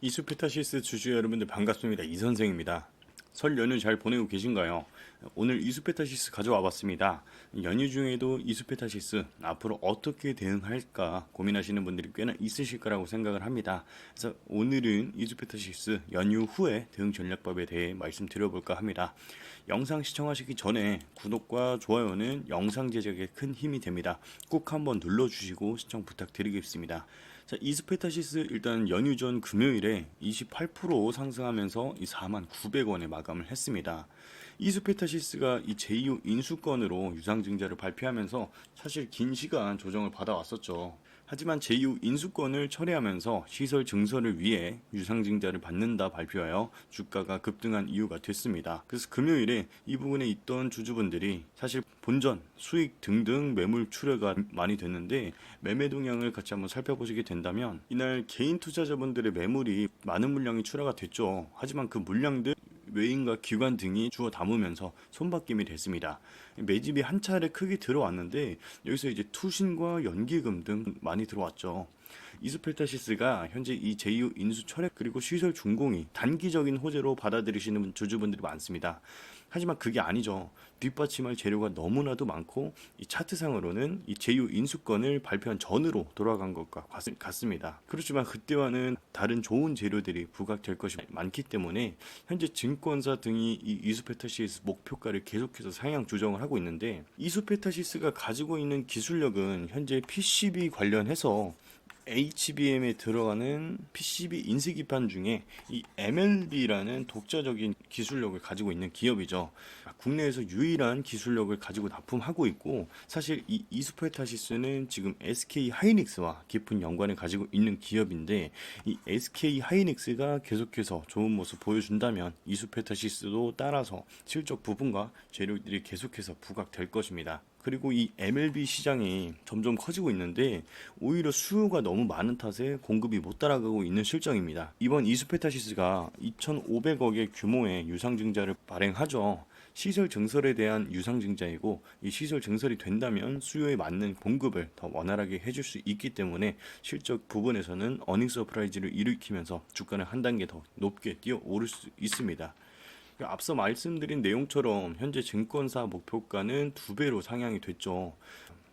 이수페타시스 주주 여러분들 반갑습니다. 이 선생입니다. 설 연휴 잘 보내고 계신가요? 오늘 이수페타시스 가져와 봤습니다. 연휴 중에도 이수페타시스 앞으로 어떻게 대응할까 고민하시는 분들이 꽤나 있으실 거라고 생각을 합니다. 그래서 오늘은 이수페타시스 연휴 후에 대응 전략법에 대해 말씀드려볼까 합니다. 영상 시청하시기 전에 구독과 좋아요는 영상 제작에 큰 힘이 됩니다. 꼭 한번 눌러주시고 시청 부탁드리겠습니다. 자, 이스페타시스 일단 연휴 전 금요일에 28% 상승하면서 이 4만 900원에 마감을 했습니다. 이스페타시스가 이 제2호 인수권으로 유상증자를 발표하면서 사실 긴 시간 조정을 받아왔었죠. 하지만 제2호 인수권을 철회하면서 시설 증설을 위해 유상증자를 받는다 발표하여 주가가 급등한 이유가 됐습니다. 그래서 금요일에 이 부분에 있던 주주분들이 사실 본전, 수익 등등 매물 출회가 많이 됐는데 매매 동향을 같이 한번 살펴보시게 된다면 이날 개인 투자자분들의 매물이 많은 물량이 출하가 됐죠. 하지만 그 물량들 외인과 기관 등이 주워 담으면서 손바뀜이 됐습니다. 매집이 한 차례 크게 들어왔는데 여기서 이제 투신과 연기금 등 많이 들어왔죠. 이스펠타시스가 현재 이 제2호 인수 철회 그리고 시설 준공이 단기적인 호재로 받아들이시는 주주분들이 많습니다. 하지만 그게 아니죠. 뒷받침할 재료가 너무나도 많고 이 차트상으로는 이 제2호 인수권을 발표한 전으로 돌아간 것과 같- 같습니다. 그렇지만 그때와는 다른 좋은 재료들이 부각될 것이 많기 때문에 현재 증권사 등이 이 이수페타시스 목표가를 계속해서 상향 조정을 하고 있는데 이수페타시스가 가지고 있는 기술력은 현재 PCB 관련해서 HBM에 들어가는 PCB 인쇄기판 중에 이 MLB라는 독자적인 기술력을 가지고 있는 기업이죠. 국내에서 유일한 기술력을 가지고 납품하고 있고 사실 이 이스페타시스는 지금 SK 하이닉스와 깊은 연관을 가지고 있는 기업인데 이 SK 하이닉스가 계속해서 좋은 모습 보여준다면 이스페타시스도 따라서 실적 부분과 재료들이 계속해서 부각될 것입니다. 그리고 이 MLB 시장이 점점 커지고 있는데 오히려 수요가 너무 많은 탓에 공급이 못 따라가고 있는 실정입니다. 이번 이수페타시스가 2,500억의 규모의 유상증자를 발행하죠. 시설 증설에 대한 유상증자이고 이 시설 증설이 된다면 수요에 맞는 공급을 더 원활하게 해줄 수 있기 때문에 실적 부분에서는 어닝 서프라이즈를 일으키면서 주가는 한 단계 더 높게 뛰어 오를 수 있습니다. 앞서 말씀드린 내용처럼 현재 증권사 목표가는 두 배로 상향이 됐죠.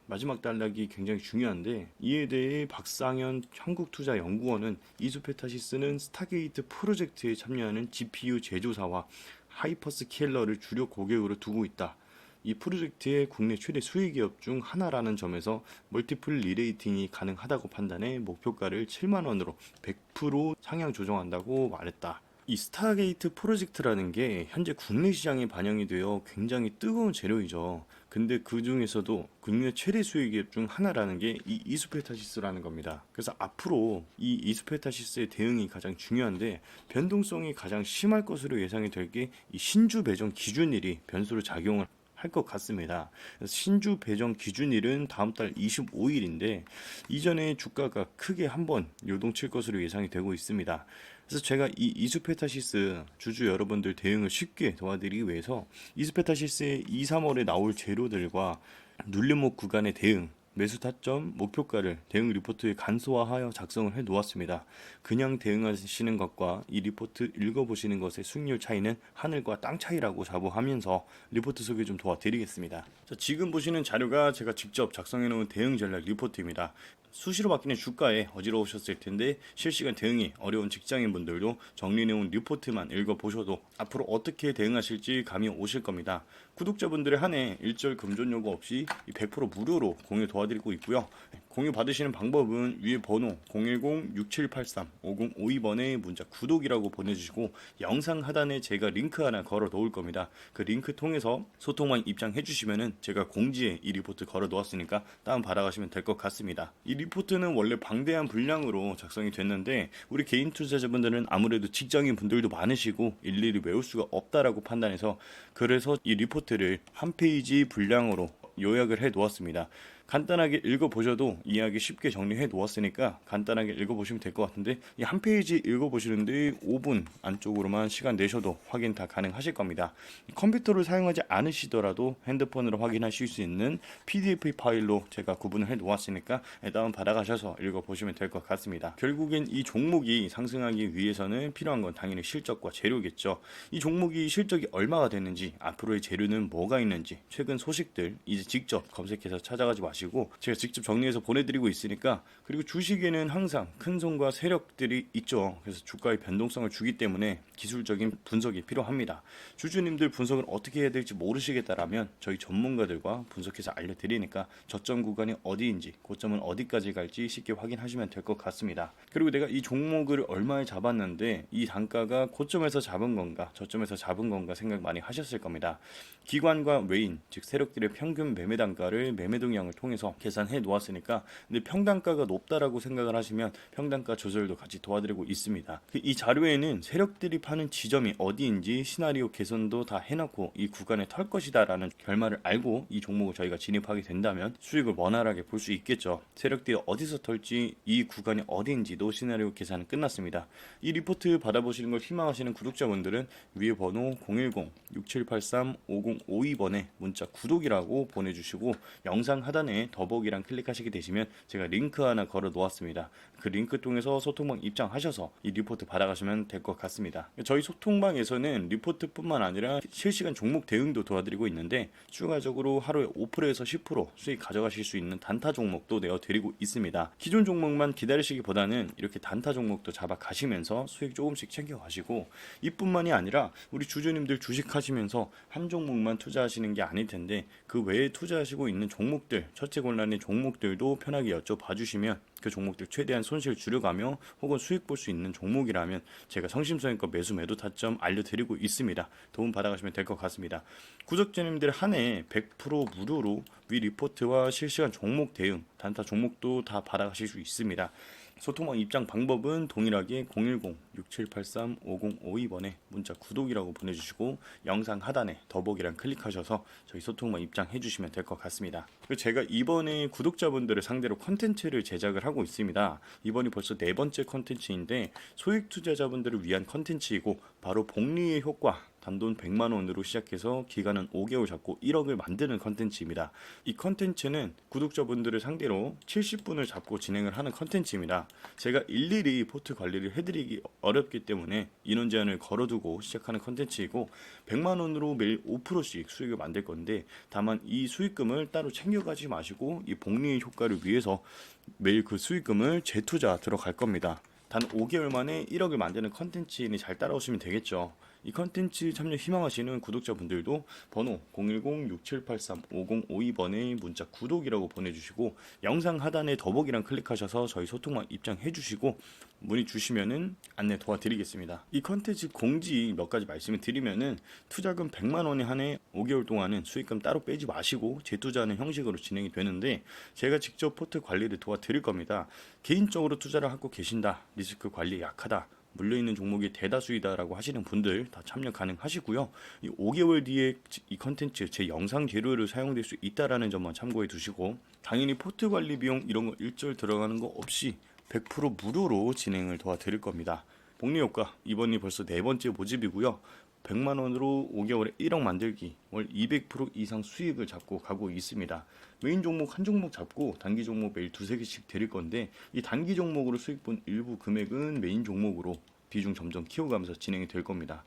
마지막 단락이 굉장히 중요한데 이에 대해 박상현 한국투자연구원은 이수페타시스는 스타게이트 프로젝트에 참여하는 GPU 제조사와 하이퍼스케일러를 주력 고객으로 두고 있다. 이 프로젝트의 국내 최대 수익 기업 중 하나라는 점에서 멀티플 리레이팅이 가능하다고 판단해 목표가를 7만 원으로 100% 상향 조정한다고 말했다. 이 스타게이트 프로젝트라는 게 현재 국내 시장에 반영이 되어 굉장히 뜨거운 재료이죠. 근데 그 중에서도 국내 최대 수익 기업 중 하나라는 게 이 이수페타시스라는 겁니다. 그래서 앞으로 이 이수페타시스의 대응이 가장 중요한데 변동성이 가장 심할 것으로 예상이 될 게 이 신주 배정 기준일이 변수로 작용을 할 것 같습니다. 신주 배정 기준일은 다음 달 25일인데 이전에 주가가 크게 한번 요동칠 것으로 예상이 되고 있습니다. 그래서 제가 이 이수페타시스 주주 여러분들 대응을 쉽게 도와드리기 위해서 이수페타시스의 2, 3월에 나올 재료들과 눌림목 구간의 대응 매수 타점, 목표가를 대응 리포트에 간소화하여 작성을 해 놓았습니다. 그냥 대응하시는 것과 이 리포트 읽어보시는 것의 수익률 차이는 하늘과 땅 차이라고 자부하면서 리포트 소개 좀 도와드리겠습니다. 자, 지금 보시는 자료가 제가 직접 작성해 놓은 대응 전략 리포트입니다. 수시로 바뀌는 주가에 어지러우셨을 텐데 실시간 대응이 어려운 직장인 분들도 정리해온 리포트만 읽어보셔도 앞으로 어떻게 대응하실지 감이 오실 겁니다. 구독자분들의 한 해 일절 금전 요구 없이 100% 무료로 공유 도와드리고 있고요. 공유 받으시는 방법은 위에 번호 010-6783-5052번에 문자 구독이라고 보내주시고 영상 하단에 제가 링크 하나 걸어 놓을 겁니다. 그 링크 통해서 소통만 입장해 주시면은 제가 공지에 이 리포트 걸어 놓았으니까 다운 받아가시면 될 것 같습니다. 이 리포트는 원래 방대한 분량으로 작성이 됐는데 우리 개인 투자자분들은 아무래도 직장인 분들도 많으시고 일일이 외울 수가 없다라고 판단해서 그래서 이 리포트를 한 페이지 분량으로 요약을 해 놓았습니다. 간단하게 읽어보셔도 이해하기 쉽게 정리해 놓았으니까 간단하게 읽어보시면 될 것 같은데 이 한 페이지 읽어보시는데 5분 안쪽으로만 시간 내셔도 확인 다 가능하실 겁니다. 컴퓨터를 사용하지 않으시더라도 핸드폰으로 확인하실 수 있는 PDF 파일로 제가 구분을 해 놓았으니까 다운 받아가셔서 읽어보시면 될 것 같습니다. 결국엔 이 종목이 상승하기 위해서는 필요한 건 당연히 실적과 재료겠죠. 이 종목이 실적이 얼마가 됐는지 앞으로의 재료는 뭐가 있는지 최근 소식들 이제 직접 검색해서 찾아가지 마시고 제가 직접 정리해서 보내드리고 있으니까 그리고 주식에는 항상 큰 손과 세력들이 있죠. 그래서 주가의 변동성을 주기 때문에 기술적인 분석이 필요합니다. 주주님들 분석을 어떻게 해야 될지 모르시겠다라면 저희 전문가들과 분석해서 알려드리니까 저점 구간이 어디인지 고점은 어디까지 갈지 쉽게 확인하시면 될 것 같습니다. 그리고 내가 이 종목을 얼마에 잡았는데 이 단가가 고점에서 잡은 건가 저점에서 잡은 건가 생각 많이 하셨을 겁니다. 기관과 외인 즉 세력들의 평균 매매 단가를 매매 동향을 통해 서 계산해 놓았으니까 근데 평단가가 높다라고 생각을 하시면 평단가 조절도 같이 도와드리고 있습니다. 그이 자료에는 세력들이 파는 지점이 어디인지 시나리오 개선도 다 해놓고 이 구간에 털 것이다라는 결말을 알고 이 종목을 저희가 진입하게 된다면 수익을 원활하게 볼 수 있겠죠. 세력들이 어디서 털지 이 구간이 어디인지도 시나리오 계산은 끝났습니다. 이 리포트 받아보시는 걸 희망하시는 구독자분들은 위에 번호 010-6783-5052번에 문자 구독이라고 보내주시고 영상 하단에 더보기랑 클릭하시게 되시면 제가 링크 하나 걸어 놓았습니다. 그 링크 통해서 소통방 입장하셔서 이 리포트 받아가시면 될 것 같습니다. 저희 소통방에서는 리포트뿐만 아니라 실시간 종목 대응도 도와드리고 있는데 추가적으로 하루에 5%에서 10% 수익 가져가실 수 있는 단타 종목도 내어드리고 있습니다. 기존 종목만 기다리시기보다는 이렇게 단타 종목도 잡아 가시면서 수익 조금씩 챙겨 가시고 이뿐만이 아니라 우리 주주님들 주식하시면서 한 종목만 투자하시는 게 아닐 텐데 그 외에 투자하시고 있는 종목들 첫째 권란의 종목들도 편하게 여쭤봐 주시면 그 종목들 최대한 손실 줄여가며 혹은 수익 볼 수 있는 종목이라면 제가 성심성의껏 매수 매도 타점 알려드리고 있습니다. 도움 받아가시면 될 것 같습니다. 구독자님들 한 해 100% 무료로 위 리포트와 실시간 종목 대응 단타 종목도 다 받아가실 수 있습니다. 소통방 입장 방법은 동일하게 010-6783-5052번에 문자 구독이라고 보내주시고 영상 하단에 더보기랑 클릭하셔서 저희 소통방 입장해 주시면 될 것 같습니다. 제가 이번에 구독자분들을 상대로 컨텐츠를 제작을 하고 있습니다. 이번이 벌써 네 번째 컨텐츠인데 소액 투자자분들을 위한 컨텐츠이고 바로 복리의 효과 단돈 100만 원으로 시작해서 기간은 5개월 잡고 1억을 만드는 컨텐츠입니다. 이 컨텐츠는 구독자분들을 상대로 70분을 잡고 진행을 하는 컨텐츠입니다. 제가 일일이 포트 관리를 해드리기 어렵기 때문에 인원 제한을 걸어두고 시작하는 컨텐츠이고 100만 원으로 매일 5%씩 수익을 만들 건데 다만 이 수익금을 따로 챙겨가지 마시고 이 복리 효과를 위해서 매일 그 수익금을 재투자 들어갈 겁니다. 단 5개월 만에 1억을 만드는 컨텐츠니 잘 따라오시면 되겠죠. 이 컨텐츠 참여 희망하시는 구독자분들도 번호 010-6783-5052번에 문자 구독이라고 보내주시고 영상 하단에 더보기랑 클릭하셔서 저희 소통방 입장해 주시고 문의 주시면은 안내 도와드리겠습니다. 이 컨텐츠 공지 몇 가지 말씀을 드리면은 투자금 100만 원에 한해 5개월 동안은 수익금 따로 빼지 마시고 재투자하는 형식으로 진행이 되는데 제가 직접 포트 관리를 도와드릴 겁니다. 개인적으로 투자를 하고 계신다. 리스크 관리 약하다. 물려있는 종목이 대다수이다라고 하시는 분들 다 참여 가능하시고요. 이 5개월 뒤에 이 컨텐츠 제 영상 재료를 사용될 수 있다라는 점만 참고해 두시고 당연히 포트 관리 비용 이런 거 일절 들어가는 거 없이 100% 무료로 진행을 도와드릴 겁니다. 복리 효과 이번이 벌써 네 번째 모집이고요. 100만 원으로 5개월에 1억 만들기 월 200% 이상 수익을 잡고 가고 있습니다. 메인 종목 한 종목 잡고 단기 종목 매일 두세 개씩 드릴 건데 이 단기 종목으로 수익 본 일부 금액은 메인 종목으로 비중 점점 키워가면서 진행이 될 겁니다.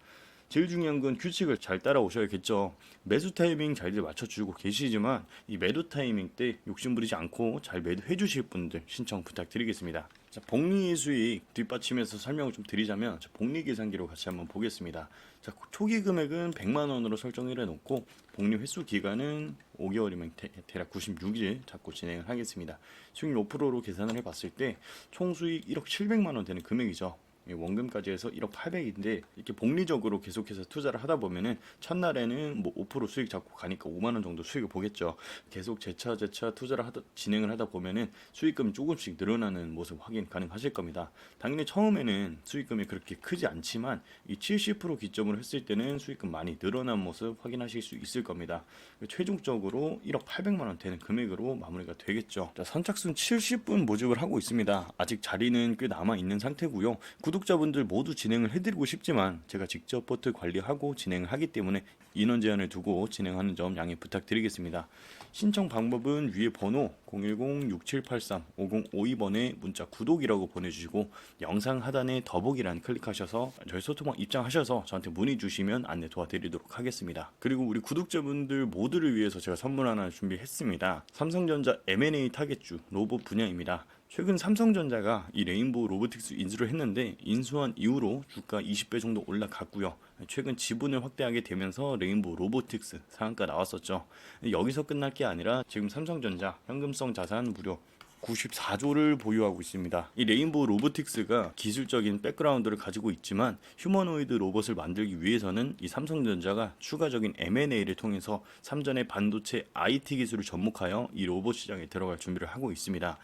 제일 중요한 건 규칙을 잘 따라오셔야겠죠. 매수 타이밍 잘들 맞춰주고 계시지만 이 매도 타이밍 때 욕심부리지 않고 잘 매도해 주실 분들 신청 부탁드리겠습니다. 자, 복리 수익 뒷받침해서 설명을 좀 드리자면 자, 복리 계산기로 같이 한번 보겠습니다. 자, 초기 금액은 100만 원으로 설정을 해 놓고 복리 횟수 기간은 5개월이면 대, 략 96일 잡고 진행을 하겠습니다. 수익률 5%로 계산을 해 봤을 때 총 수익 1억 700만 원 되는 금액이죠. 예, 원금까지 해서 1억 800인데 이렇게 복리적으로 계속해서 투자를 하다 보면은 첫날에는 뭐 5% 수익 잡고 가니까 5만 원 정도 수익을 보겠죠. 계속 제차 제차 투자를 하다 진행을 하다 보면은 수익금이 조금씩 늘어나는 모습 확인 가능하실 겁니다. 당연히 처음에는 수익금이 그렇게 크지 않지만 이 70% 기점으로 했을 때는 수익금 많이 늘어난 모습 확인하실 수 있을 겁니다. 최종적으로 1억 800만 원 되는 금액으로 마무리가 되겠죠. 자, 선착순 70분 모집을 하고 있습니다. 아직 자리는 꽤 남아 있는 상태고요. 구독 자분들 모두 진행을 해드리고 싶지만 제가 직접 포트 관리하고 진행을 하기 때문에 인원 제한을 두고 진행하는 점 양해 부탁드리겠습니다. 신청 방법은 위에 번호 010-6783-5052번에 문자 구독이라고 보내주시고 영상 하단에 더보기란 클릭하셔서 저희 소통방 입장하셔서 저한테 문의 주시면 안내 도와드리도록 하겠습니다. 그리고 우리 구독자분들 모두를 위해서 제가 선물 하나 준비했습니다. 삼성전자 M&A 타겟주 로봇 분야입니다. 최근 삼성전자가 이 레인보우 로보틱스 인수를 했는데 인수한 이후로 주가 20배 정도 올라갔고요. 최근 지분을 확대하게 되면서 레인보우 로보틱스 상한가 나왔었죠. 여기서 끝날 게 아니라 지금 삼성전자 현금성 자산 무려 94조를 보유하고 있습니다. 이 레인보우 로보틱스가 기술적인 백그라운드를 가지고 있지만 휴머노이드 로봇을 만들기 위해서는 이 삼성전자가 추가적인 M&A를 통해서 삼전의 반도체 IT 기술을 접목하여 이 로봇 시장에 들어갈 준비를 하고 있습니다.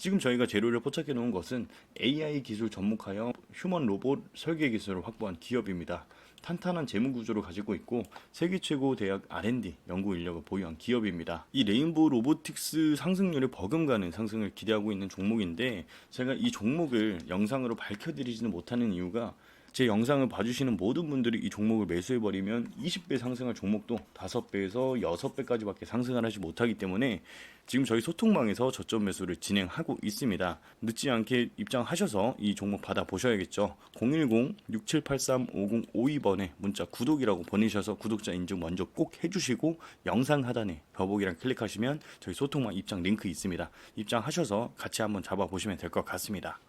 지금 저희가 재료를 포착해 놓은 것은 AI 기술 접목하여 휴먼 로봇 설계 기술을 확보한 기업입니다. 탄탄한 재무 구조를 가지고 있고 세계 최고 대학 R&D 연구 인력을 보유한 기업입니다. 이 레인보우 로보틱스 상승률이 버금가는 상승을 기대하고 있는 종목인데 제가 이 종목을 영상으로 밝혀드리지는 못하는 이유가 제 영상을 봐주시는 모든 분들이 이 종목을 매수해버리면 20배 상승할 종목도 5배에서 6배까지밖에 상승을 하지 못하기 때문에 지금 저희 소통망에서 저점 매수를 진행하고 있습니다. 늦지 않게 입장하셔서 이 종목 받아보셔야겠죠. 010-6783-5052번에 문자 구독이라고 보내셔서 구독자 인증 먼저 꼭 해주시고 영상 하단에 더보기랑 클릭하시면 저희 소통망 입장 링크 있습니다. 입장하셔서 같이 한번 잡아보시면 될 것 같습니다.